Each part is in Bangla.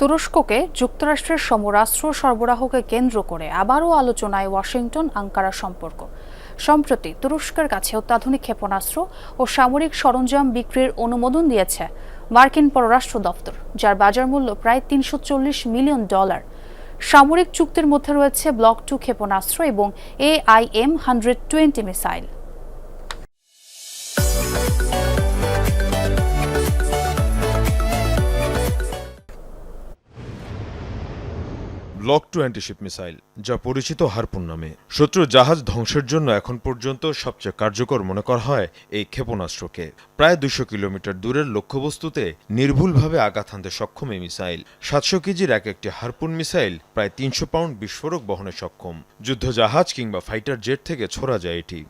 তুরস্ককে যুক্তরাষ্ট্রের সমরাস্ত্র সরবরাহকে কেন্দ্র করে আবারও আলোচনায় ওয়াশিংটন আঙ্কারা সম্পর্ক। সম্প্রতি তুরস্কের কাছে অত্যাধুনিক ক্ষেপণাস্ত্র ও সামরিক সরঞ্জাম বিক্রির অনুমোদন দিয়েছে মার্কিন পররাষ্ট্র দপ্তর, যার বাজার মূল্য প্রায় তিনশো চল্লিশ মিলিয়ন ডলার। সামরিক চুক্তির মধ্যে রয়েছে ব্লক টু ক্ষেপণাস্ত্র এবং AIM hundred twenty missile. Block two antiship missile, যা পরিচিত হারপুন নামে। শত্রু জাহাজ ধ্বংসের জন্য এখন পর্যন্ত সবচেয়ে কার্যকর মনে করা হয় এই ক্ষেপণাস্ত্রকে। প্রায় দুশো কিলোমিটার দূরের লক্ষ্যবস্তুতে নির্ভুলভাবে আঘাত হানতে সক্ষম এই মিসাইল। সাতশো কেজির এক একটি হারপুন মিসাইল প্রায় তিনশো পাউন্ড বিস্ফোরক বহনে সক্ষম। যুদ্ধ জাহাজ কিংবা ফাইটার জেট থেকে ছোড়া যায় এটি।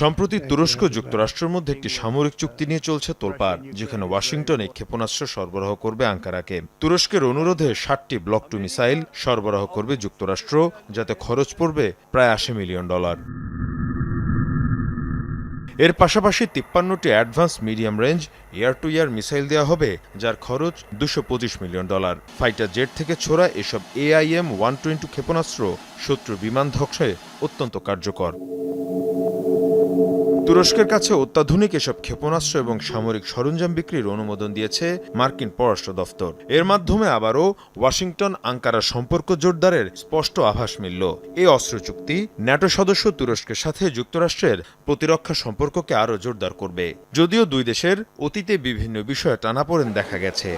সম্প্রতি তুরস্ক যুক্তরাষ্ট্রের মধ্যে একটি সামরিক চুক্তি নিয়ে চলছে তোলপাড় যেখানে ওয়াশিংটন এই ক্ষেপণাস্ত্র সরবরাহ করবে আঙ্কারাকে। তুরস্কের অনুরোধে ষাটটি ব্লক টু মিসাইল সরবরাহ করবে যুক্তরাষ্ট্র যাতে খরচ পড়বে প্রায় আশি মিলিয়ন ডলার। এর পাশাপাশি তিপ্পান্নটি advance medium range air to air missile দেওয়া হবে যার খরচ দুশো পঁচিশ মিলিয়ন ডলার। ফাইটার জেট থেকে ছোড়া এসব এআইএম ওয়ান টোয়েন্টি ক্ষেপণাস্ত্র শত্রু বিমান ধ্বংসে অত্যন্ত কার্যকর। তুরস্কের কাছে অত্যাধুনিক এসব ক্ষেপণাস্ত্র এবং সামরিক সরঞ্জাম বিক্রির অনুমোদন দিয়েছে মার্কিন পররাষ্ট্র দফতর এর মাধ্যমে আবারও ওয়াশিংটন আঙ্কারা সম্পর্ক জোরদারের স্পষ্ট আভাস মিলল। এই অস্ত্র চুক্তি ন্যাটো সদস্য তুরস্কের সাথে যুক্তরাষ্ট্রের প্রতিরক্ষা সম্পর্ককে আরও জোরদার করবে। যদিও দুই দেশের অতীতে বিভিন্ন বিষয়ে টানাপোড়েন দেখা গেছে।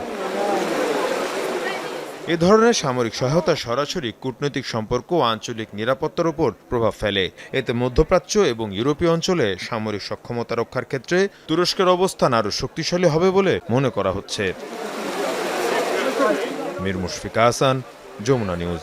এ ধরনের সামরিক সহায়তা সরাসরি কূটনৈতিক সম্পর্ক ও আঞ্চলিক নিরাপত্তার উপর প্রভাব ফেলে। এতে মধ্যপ্রাচ্য এবং ইউরোপীয় অঞ্চলে সামরিক সক্ষমতা রক্ষার ক্ষেত্রে তুরস্কের অবস্থান আরও শক্তিশালী হবে বলে মনে করা হচ্ছে। মির মুশফিকা হাসান যমুনা নিউজ।